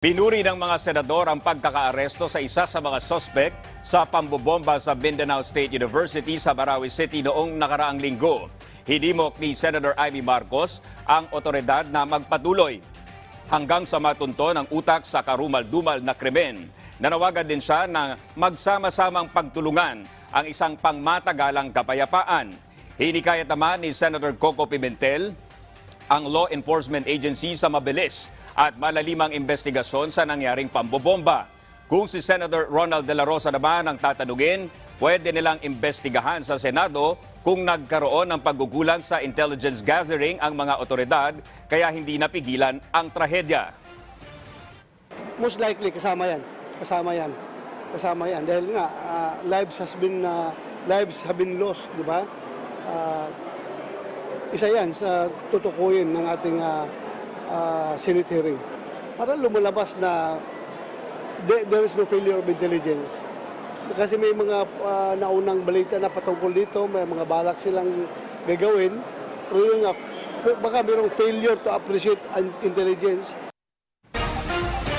Pinuri ng mga senador ang pagkakaaresto sa isa sa mga sospek sa pambobomba sa Mindanao State University sa Marawi City noong nakaraang linggo. Hinimok ni Senator Amy Marcos ang otoridad na magpatuloy hanggang sa matunto ng utak sa karumal-dumal na krimen. Nanawagan din siya na magsama-samang pagtulungan ang isang pangmatagalang kapayapaan. Hinikayat naman ni Senator Coco Pimentel ang law enforcement agency sa mabilis at malalimang investigasyon sa nangyaring pambobomba. Kung si Senator Ronald De La Rosa naman ang tatanungin, pwede nilang investigahan sa Senado kung nagkaroon ng paggugulan sa intelligence gathering ang mga otoridad kaya hindi napigilan ang trahedya. most likely kasama yan. Kasama yan. Kasama yan. Dahil nga, ah, lives has been, ah, lives have been lost, di ba? Ah, isa yan sa tutukuyin ng ating ah, ah, Senate hearing. Para lumalabas na there, there is no failure of intelligence. Kasi may mga ah, naunang balita na patungkol dito, may mga balak silang gagawin. Pero yun nga, f- baka mayroong failure to appreciate intelligence